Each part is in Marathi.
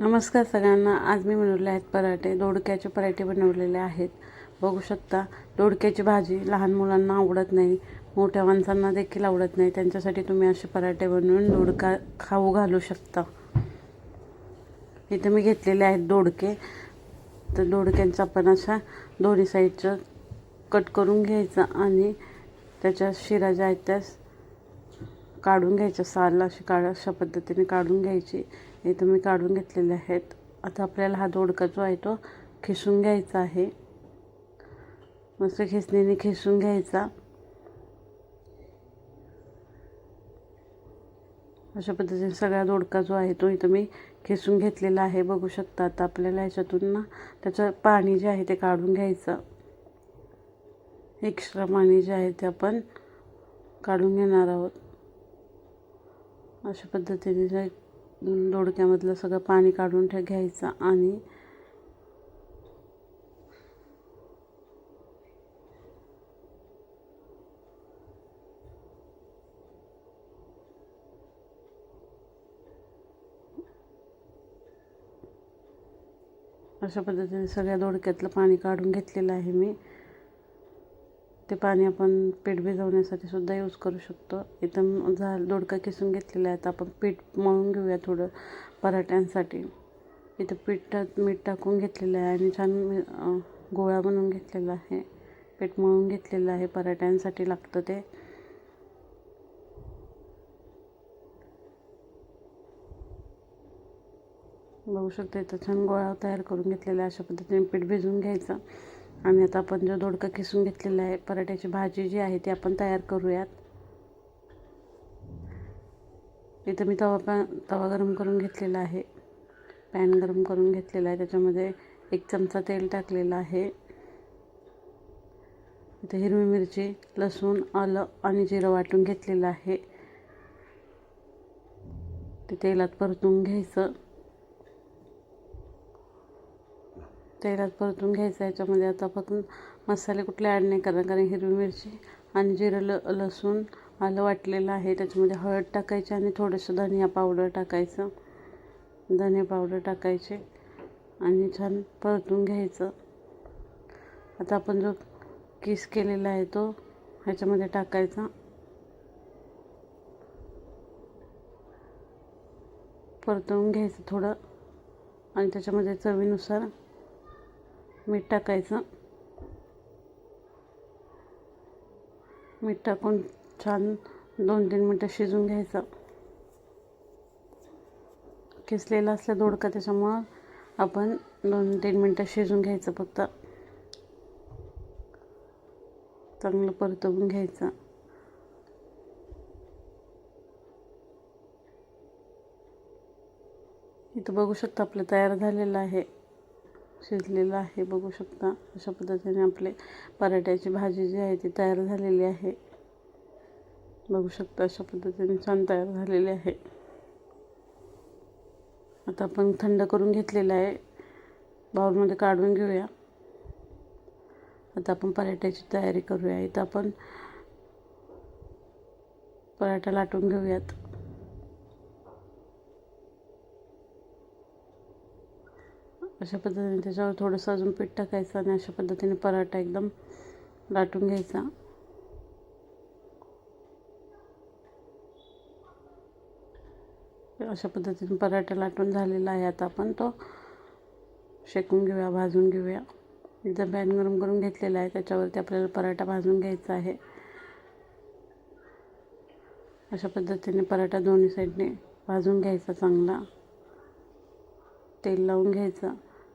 नमस्कार सगळ्यांना. आज मी बनवले आहेत पराठे. दोडक्याचे पराठे बनवलेले आहेत. बघू शकता दोडक्याची भाजी लहान मुलांना आवडत नाही. मोठ्या माणसांना देखील आवडत नाही. त्यांच्यासाठी तुम्ही असे पराठे बनवून दोडका खाऊ घालू शकता. इथं मी घेतलेले आहेत दोडके. तर दोडक्यांचा आपण अशा दोन्ही साईडचं कट करून घ्यायचं आणि त्याच्या शिरा ज्या आहेत त्या काढून घ्यायच्या साल अशी काढ अशा पद्धतीने काढून घ्यायची. इथं मी काढून घेतलेले आहेत. आता आपल्याला हा दोडका जो आहे तो खिसून घ्यायचा आहे. मस्त खिसणीने खिसून घ्यायचा. अशा पद्धतीने सगळा दोडका जो आहे तो इथं मी खिसून घेतलेला आहे. बघू शकता आता आपल्याला ह्याच्यातून ना त्याचं पाणी जे आहे ते काढून घ्यायचं. एक्स्ट्रा पाणी जे आहे ते आपण काढून घेणार आहोत. अशा पद्धतीने दोडक्यामधलं सगळं पाणी काढून ठे घ्यायचं आणि अशा पद्धतीने सगळ्या दोडक्यातलं पाणी काढून घेतलेलं आहे मी. ते पाणी आपण पीठ भिजवण्यासाठी सुद्धा यूज करू शकतो. इथं झा दोडका किसून घेतलेला आहे तर आपण पीठ मळून घेऊया थोडं पराठ्यांसाठी. इथं पिठात मीठ टाकून घेतलेलं आहे आणि छान गोळा बनवून घेतलेला आहे. पीठ मळून घेतलेलं आहे. पराठ्यांसाठी लागतं ते. बघू शकता इथं छान गोळा तयार करून घेतलेला आहे. अशा पद्धतीने पीठ भिजवून घ्यायचं. आणि आता आपण जो दोडका किसून घेतलेला आहे पराठ्याची भाजी जी आहे ती आपण तयार करूयात. इथं मी तवा पॅन तवा गरम करून घेतलेला आहे. पॅन गरम करून घेतलेला आहे. त्याच्यामध्ये एक चमचा तेल टाकलेलं आहे. इथं हिरवी मिरची लसूण आलं आणि जिरं वाटून घेतलेलं आहे. ते तेलात परतून घ्यायचं. तेलात परतून घ्यायचं याच्यामध्ये आता फक्त मसाले कुठले ॲड नाही करणार. कारण हिरवी मिरची आणि जिरं ल लसूण आलं वाटलेलं आहे. त्याच्यामध्ये हळद टाकायची आणि थोडंसं धनिया पावडर टाकायचं. धने पावडर टाकायचे आणि छान परतून घ्यायचं. आता आपण जो किस केलेला आहे तो ह्याच्यामध्ये टाकायचा. परतवून घ्यायचं थोडं. आणि त्याच्यामध्ये चवीनुसार मीठ टाकायचं. मीठ टाकून छान दोन तीन मिनटं शिजून घ्यायचं. किसलेला असला दोडका त्याच्यामुळं आपण दोन तीन मिनटं शिजून घ्यायचं फक्त. चांगलं परतवून घ्यायचं. इथं बघू शकता आपलं तयार झालेलं आहे. शिजलेलं आहे. बघू शकता अशा पद्धतीने आपले पराठ्याची भाजी जी आहे ती तयार झालेली आहे. बघू शकता अशा पद्धतीने छान तयार झालेली आहे. आता आपण थंड करून घेतलेलं आहे. बाउलमध्ये काढून घेऊया. आता आपण पराठ्याची तयारी करूया. इथं आपण पराठा लाटून घेऊयात. अशा पद्धतीने त्याच्यावर थोडंसं अजून पीठ टाकायचं आणि अशा पद्धतीने पराठा एकदम लाटून घ्यायचा. अशा पद्धतीने पराठा लाटून झालेला आहे आता आपण तो. शेकून घेऊया भाजून घेऊया. एकदा पॅन गरम करून घेतलेला आहे त्याच्यावरती आपल्याला पराठा भाजून घ्यायचा आहे. अशा पद्धतीने पराठा दोन्ही साईडने भाजून घ्यायचा चांगला. तेल लावून घ्यायचं.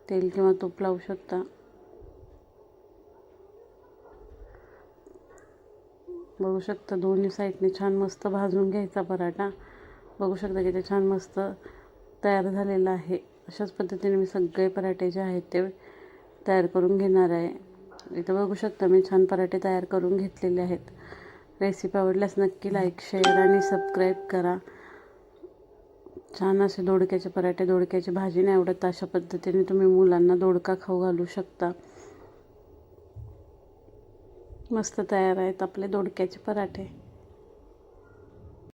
तेल किंवा तूप लावू शकता. बघू शकता दोन्ही साईडने छान मस्त भाजून घ्यायचा पराठा. बघू शकता की ते छान मस्त तयार झालेलं आहे. अशाच पद्धतीने मी सगळे पराठे जे आहेत ते तयार करून घेणार आहे. इथं बघू शकता मी छान पराठे तयार करून घेतलेले आहेत. रेसिपी आवडल्यास नक्की लाईक शेअर आणि सबस्क्राईब करा. छान असे दोडक्याचे पराठे दोडक्याची भाजी नाही आवडत. अशा पद्धतीने तुम्ही मुलांना दोडका खाऊ घालू शकता. मस्त तयार आहेत आपले दोडक्याचे पराठे.